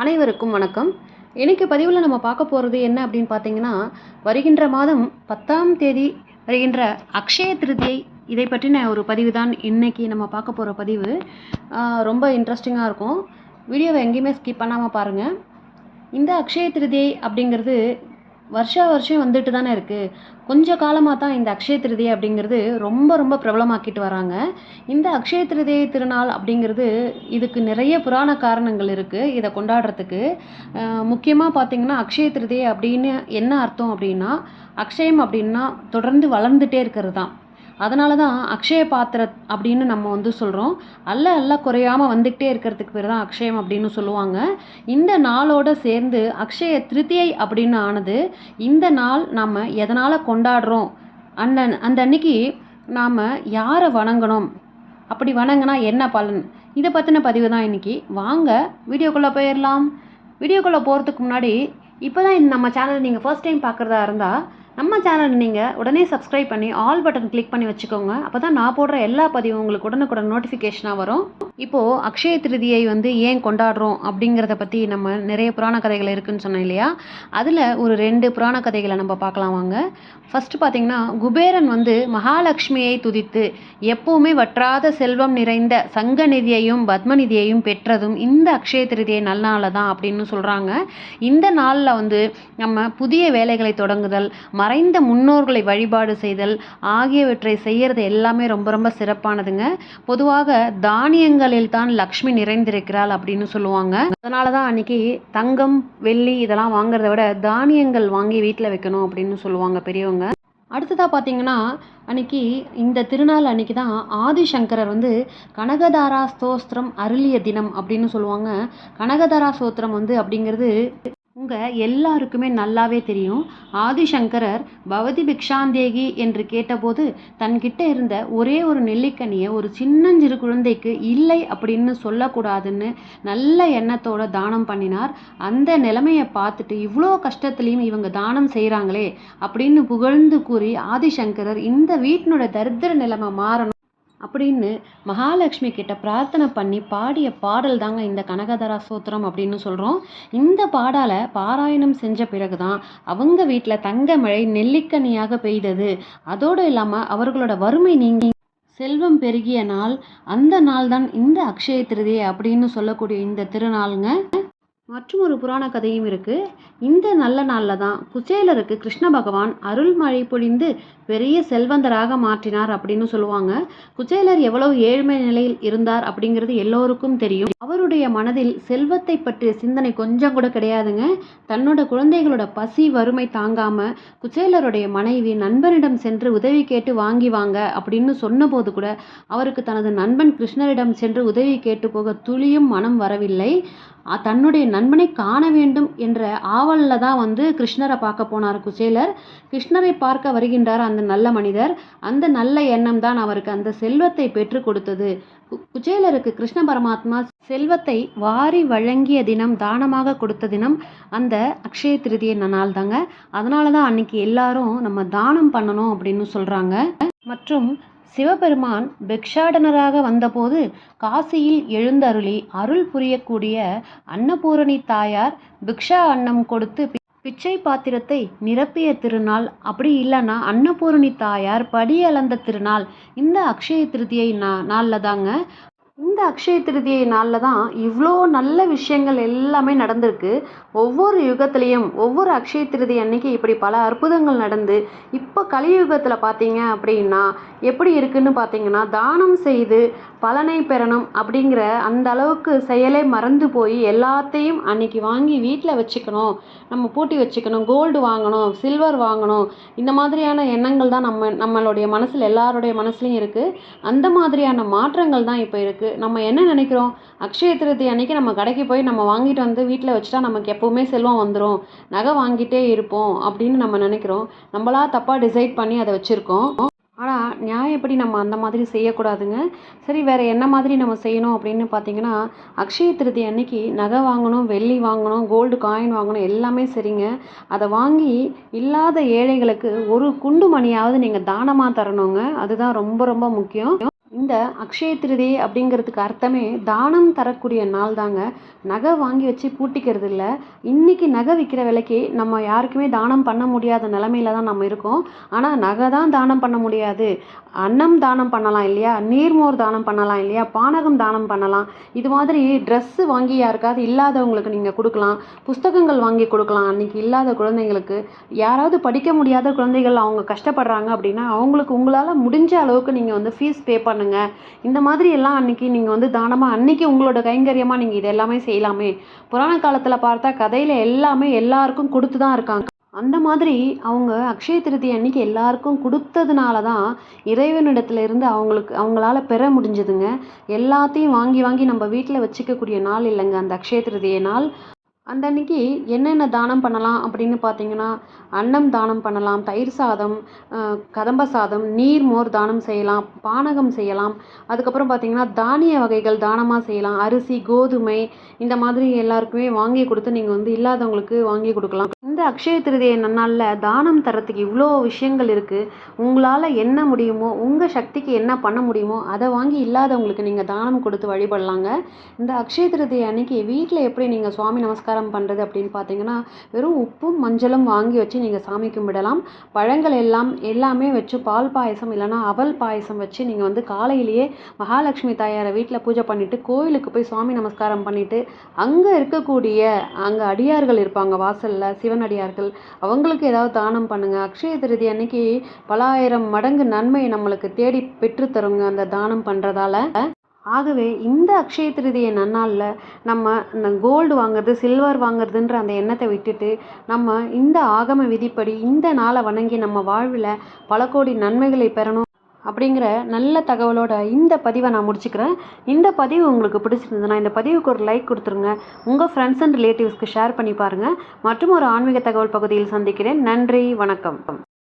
அனைவருக்கும் வணக்கம். இன்றைக்கு பதிவில் நம்ம பார்க்க போகிறது என்ன அப்படின்னு பார்த்தீங்கன்னா வருகின்ற மாதம் பத்தாம் தேதி வருகின்ற அக்ஷய திருதியை இதை பற்றின ஒரு பதிவு தான் இன்னைக்கு நம்ம பார்க்க போகிற பதிவு. ரொம்ப இன்ட்ரெஸ்டிங்காக இருக்கும். வீடியோவை எங்கேயுமே ஸ்கிப் பண்ணாமல் பாருங்கள் இந்த அக்ஷய திருதியை அப்படிங்கிறது வருஷா வருஷம் வந்துட்டு தானே இருக்குது கொஞ்ச காலமாக தான் இந்த அக்ஷய திருதி அப்படிங்கிறது ரொம்ப ரொம்ப பிரபலமாக்கிட்டு வராங்க. இந்த அக்ஷய திருதி திருநாள் அப்படிங்கிறது இதுக்கு நிறைய புராண காரணங்கள் இருக்குது இதை கொண்டாடுறதுக்கு. முக்கியமாக பார்த்தீங்கன்னா அக்ஷய திருதி அப்படின்னு என்ன அர்த்தம் அப்படின்னா அக்ஷயம் அப்படின்னா தொடர்ந்து வளர்ந்துட்டே இருக்கிறது தான். அதனால தான் அக்ஷய பாத்திர அப்படின்னு நம்ம வந்து சொல்கிறோம் அல்ல அல்ல குறையாமல் வந்துக்கிட்டே இருக்கிறதுக்கு பேர் தான் அக்ஷயம் அப்படின்னு சொல்லுவாங்க. இந்த நாளோட சேர்ந்து அக்ஷய திருதியை அப்படின்னு ஆனது இந்த நாள் நம்ம எதனால் கொண்டாடுறோம்? அந்த அந்த அன்னைக்கு நாம் யாரை வணங்கணும்? அப்படி வணங்கினா என்ன பலன்? இதை பற்றின பதிவு தான் இன்றைக்கி வாங்க வீடியோக்குள்ளே போயிடலாம் வீடியோக்குள்ளே போகிறதுக்கு முன்னாடி இப்போ தான் நம்ம சேனல் நீங்கள் ஃபர்ஸ்ட் டைம் பார்க்குறதா இருந்தால் நம்ம சேனல் நீங்கள் உடனே சப்ஸ்கிரைப் பண்ணி ஆல் பட்டன் கிளிக் பண்ணி வச்சுக்கோங்க. அப்போ தான் நான் போடுற எல்லா பதிவும் உங்களுக்கு உடனுக்குடன் நோட்டிஃபிகேஷனாக வரும். இப்போது அக்ஷய திருதியை வந்து ஏன் கொண்டாடுறோம் அப்படிங்கிறத பற்றி நம்ம நிறைய புராண கதைகள் இருக்குன்னு சொன்னோம் இல்லையா? அதில் ஒரு ரெண்டு புராண கதைகளை நம்ம பார்க்கலாம் வாங்க. ஃபஸ்ட்டு பார்த்தீங்கன்னா குபேரன் வந்து மகாலட்சுமியை துதித்து எப்போவுமே வற்றாத செல்வம் நிறைந்த சங்க நிதியையும் பத்ம நிதியையும் பெற்றதும் இந்த அக்ஷய திருதியை நல்நாளில் தான் அப்படின்னு சொல்கிறாங்க இந்த நாளில் வந்து நம்ம புதிய வேலைகளை தொடங்குதல் மறைந்த முன்னோர்களை வழிபாடு செய்தல் ஆகியவற்றை செய்கிறது எல்லாமே ரொம்ப ரொம்ப சிறப்பானதுங்க. பொதுவாக தானியங்களில் தான் லக்ஷ்மி நிறைந்திருக்கிறாள் அப்படின்னு சொல்லுவாங்க. அதனால தான் அன்னைக்கு தங்கம் வெள்ளி இதெல்லாம் வாங்குறத விட தானியங்கள் வாங்கி வீட்டில் வைக்கணும் அப்படின்னு சொல்லுவாங்க பெரியவங்க. அடுத்ததாக பார்த்தீங்கன்னா அன்னைக்கு இந்த திருநாள் அன்னைக்கு தான் ஆதிசங்கரர் வந்து கனகதாரா ஸ்தோஸ்திரம் அருளிய தினம் அப்படின்னு சொல்லுவாங்க. கனகதாரா ஸ்தோத்திரம் வந்து அப்படிங்கிறது உங்கள் எல்லாருக்குமே நல்லாவே தெரியும். ஆதிசங்கரர் பவதி பிக்ஷாந்தேகி என்று கேட்டபோது தன்கிட்ட இருந்த ஒரே ஒரு நெல்லிக்கனியை ஒரு சின்னஞ்சிறு குழந்தைக்கு இல்லை அப்படின்னு சொல்லக்கூடாதுன்னு நல்ல எண்ணத்தோட தானம் பண்ணினார். அந்த நிலைமையை பார்த்துட்டு இவ்வளோ கஷ்டத்துலேயும் இவங்க தானம் செய்கிறாங்களே அப்படின்னு புகழ்ந்து கூறி ஆதிசங்கரர் இந்த வீட்டினோட தரித்திர நிலைமை மாறணும். அப்படின்னு மகாலட்சுமி கிட்ட பிரார்த்தனை பண்ணி பாடிய பாடல் தாங்க இந்த கனகதரா சூத்திரம் அப்படின்னு சொல்கிறோம் இந்த பாடால பாராயணம் செஞ்ச பிறகு தான் அவங்க வீட்டில் தங்க மழை நெல்லிக்கனியாக பெய்தது. அதோடு இல்லாமல் அவர்களோட வறுமை நீங்கி செல்வம் பெருகிய நாள் அந்த நாள் தான் இந்த அக்ஷய திருதியை அப்படின்னு சொல்லக்கூடிய இந்த திருநாளுங்க. மற்றும் ஒரு புராண கதையும் இருக்கு. இந்த நல்ல நாளில் தான் குச்சேலருக்கு கிருஷ்ண பகவான் அருள் மழை பொழிந்து பெரிய செல்வந்தராக மாற்றினார் அப்படின்னு சொல்லுவாங்க. குச்சேலர் எவ்வளவு ஏழ்மை நிலையில் இருந்தார் அப்படிங்கிறது எல்லோருக்கும் தெரியும். அவருடைய மனதில் செல்வத்தை பற்றிய சிந்தனை கொஞ்சம் கூட கிடையாதுங்க. தன்னோட குழந்தைகளோட பசி வறுமை தாங்காம குச்சேலருடைய மனைவி நண்பனிடம் சென்று உதவி கேட்டு வாங்கி வாங்க அப்படின்னு சொன்னபோது கூட அவருக்கு தனது நண்பன் கிருஷ்ணரிடம் சென்று உதவி கேட்டு போக துளியும் மனம் வரவில்லை. தன்னுடைய நண்பனை காண வேண்டும் என்ற ஆவலில் தான் வந்து கிருஷ்ணரை பார்க்க போனார் குச்சேலர். கிருஷ்ணரை பார்க்க வருகின்றார் அந்த நல்ல மனிதர். அந்த நல்ல எண்ணம் தான் அவருக்கு அந்த செல்வத்தை பெற்று கொடுத்தது. குச்சேலருக்கு கிருஷ்ண பரமாத்மா செல்வத்தை வாரி வழங்கிய தினம் தானமாக கொடுத்த தினம் அந்த அக்ஷய திருதிய நாள் தாங்க அதனால தான் அன்னைக்கு எல்லாரும் நம்ம தானம் பண்ணணும் அப்படின்னு சொல்கிறாங்க மற்றும் சிவபெருமான் பிக்ஷாடனராக வந்தபோது காசியில் எழுந்தருளி அருள் புரியக்கூடிய அன்னபூரணி தாயார் பிக்ஷா அன்னம் கொடுத்து பிச்சை பாத்திரத்தை நிரப்பிய திருநாள் அப்படி இல்லைன்னா அன்னபூரணி தாயார் படி அளந்த திருநாள். இந்த அக்ஷய திருதியை நா நாளில் தாங்க. இந்த அக்ஷய திருதியை நாளில் தான் இவ்வளோ நல்ல விஷயங்கள் எல்லாமே நடந்திருக்கு. ஒவ்வொரு யுகத்துலேயும் ஒவ்வொரு அக்ஷய திருதி அன்னைக்கு இப்படி பல அற்புதங்கள் நடந்து இப்போ கலியுகத்தில் பார்த்தீங்க அப்படின்னா எப்படி இருக்குன்னு பார்த்தீங்கன்னா தானம் செய்து பலனை பெறணும் அப்படிங்கிற அந்த அளவுக்கு செயலே மறந்து போய் எல்லாத்தையும் அன்னைக்கு வாங்கி வீட்டில் வச்சுக்கணும். நம்ம பூட்டி வச்சுக்கணும். கோல்டு வாங்கணும் சில்வர் வாங்கணும். இந்த மாதிரியான எண்ணங்கள் தான் நம்ம நம்மளுடைய மனசில் எல்லாருடைய மனசுலையும் இருக்குது அந்த மாதிரியான மாற்றங்கள் தான் இப்போ இருக்குது நம்ம என்ன நினைக்கிறோம்? அக்ஷய திருதி அன்னைக்கு நம்ம கடைக்கு போய் நம்ம வாங்கிட்டு வந்து வீட்டில் வச்சுட்டா நமக்கு எப்போவுமே செல்வம் வந்துடும் நகை வாங்கிட்டே இருப்போம் அப்படின்னு நம்ம நினைக்கிறோம். நம்மளா தப்பாக டிசைட் பண்ணி அதை வச்சுருக்கோம். ஆனால் நியாயப்படி நம்ம அந்த மாதிரி செய்யக்கூடாதுங்க. சரி வேறு என்ன மாதிரி நம்ம செய்யணும் அப்படின்னு பார்த்தீங்கன்னா அக்ஷய திருதி அன்னைக்கு நகை வாங்கணும் வெள்ளி வாங்கணும் கோல்டு காயின் வாங்கணும் எல்லாமே சரிங்க. அதை வாங்கி இல்லாத ஏழைகளுக்கு ஒரு குண்டு மணியாவது நீங்கள் தானமாக தரணுங்க. அதுதான் ரொம்ப ரொம்ப முக்கியம். இந்த அக்ஷய திருதியை அப்படிங்கிறதுக்கு அர்த்தமே தானம் தரக்கூடிய நாள் தாங்க. நகை வாங்கி வச்சு பூட்டிக்கிறது இல்லை. இன்றைக்கி நகை விற்கிற விலைக்கு நம்ம யாருக்குமே தானம் பண்ண முடியாத நிலமையில தான் நம்ம இருக்கோம். ஆனால் நகை தான் தானம் பண்ண முடியாது. அன்னம் தானம் பண்ணலாம் இல்லையா? நீர்மோர் தானம் பண்ணலாம் இல்லையா? பானகம் தானம் பண்ணலாம். இது மாதிரி ட்ரெஸ்ஸு வாங்கி யாருக்காவது இல்லாதவங்களுக்கு நீங்கள் கொடுக்கலாம். புஸ்தகங்கள் வாங்கி கொடுக்கலாம் அன்றைக்கி இல்லாத குழந்தைங்களுக்கு. யாராவது படிக்க முடியாத குழந்தைகள் அவங்க கஷ்டப்படுறாங்க அப்படின்னா அவங்களுக்கு உங்களால் முடிஞ்ச அளவுக்கு நீங்கள் வந்து ஃபீஸ் பே பண்ண பண்ணுங்கள் இந்த மாதிரி எல்லாம் அன்றைக்கி நீங்கள் வந்து தானமாக அன்றைக்கி உங்களோட கைங்கரியமாக நீங்கள் இது எல்லாமே செய்யலாமே. புராண காலத்தில் பார்த்தா கதையில் எல்லாமே எல்லாருக்கும் கொடுத்து தான் இருக்காங்க. அந்த மாதிரி அவங்க அக்ஷய திருதி அன்னைக்கு எல்லாருக்கும் கொடுத்ததுனால தான் இறைவனிடத்துல இருந்து அவங்களுக்கு அவங்களால பெற முடிஞ்சதுங்க. எல்லாத்தையும் வாங்கி வாங்கி நம்ம வீட்டில் வச்சுக்கக்கூடிய நாள் இல்லைங்க அந்த அக்ஷய திருதிய நாள். அந்த அன்னைக்கு என்னென்ன தானம் பண்ணலாம் அப்படின்னு பார்த்தீங்கன்னா அன்னம் தானம் பண்ணலாம் தயிர் சாதம் கதம்ப சாதம் நீர் மோர் தானம் செய்யலாம் பானகம் செய்யலாம். அதுக்கப்புறம் பார்த்தீங்கன்னா தானிய வகைகள் தானமாக செய்யலாம். அரிசி கோதுமை இந்த மாதிரி எல்லாருக்குமே வாங்கி கொடுத்து நீங்கள் வந்து இல்லாதவங்களுக்கு வாங்கி கொடுக்கலாம். இந்த அக்ஷய திருதியை நன்னாளில் தானம் தரத்துக்கு இவ்வளோ விஷயங்கள் இருக்குது உங்களால் என்ன முடியுமோ உங்கள் சக்திக்கு என்ன பண்ண முடியுமோ அதை வாங்கி இல்லாதவங்களுக்கு நீங்கள் தானம் கொடுத்து வழிபடலாங்க. இந்த அக்ஷய திருதியை அன்னைக்கு வீட்டில் எப்படி நீங்கள் சுவாமி நமஸ்காரம் பண்ணுறது அப்படின்னு பார்த்தீங்கன்னா வெறும் உப்பும் மஞ்சளும் வாங்கி வச்சு நீங்கள் சாமி கும்பிடலாம். பழங்கள் எல்லாம் எல்லாமே வச்சு பால் பாயசம் இல்லைன்னா அவல் பாயசம் வச்சு நீங்கள் வந்து காலையிலேயே மகாலட்சுமி தாயாரை வீட்டில் பூஜை பண்ணிவிட்டு கோயிலுக்கு போய் சுவாமி நமஸ்காரம் பண்ணிவிட்டு அங்கே இருக்கக்கூடிய அங்கே அடியார்கள் இருப்பாங்க வாசலில் சிவனடியார்கள் அவங்களுக்கு ஏதாவது தானம் பண்ணுங்கள் அக்ஷய திருதி அன்னைக்கு பல ஆயிரம் மடங்கு நன்மை நம்மளுக்கு தேடி பெற்றுத்தருங்க அந்த தானம் பண்ணுறதால ஆகவே இந்த அக்ஷய திருதியை நன்னாளில் நம்ம இந்த கோல்டு வாங்குறது சில்வர் வாங்குறதுன்ற அந்த எண்ணத்தை விட்டுட்டு நம்ம இந்த ஆகம விதிப்படி இந்த நாளை வணங்கி நம்ம வாழ்வில் பல கோடி நன்மைகளை பெறணும் அப்படிங்கிற நல்ல தகவலோட இந்த பதிவை நான் முடிச்சுக்கிறேன். இந்த பதிவு உங்களுக்கு பிடிச்சிருந்ததுன்னா இந்த பதிவுக்கு ஒரு லைக் கொடுத்துருங்க. உங்கள் ஃப்ரெண்ட்ஸ் அண்ட் ரிலேட்டிவ்ஸ்க்கு ஷேர் பண்ணி பாருங்கள் மற்றும் ஒரு ஆன்மீக தகவல் பகுதியில் சந்திக்கிறேன். நன்றி வணக்கம்.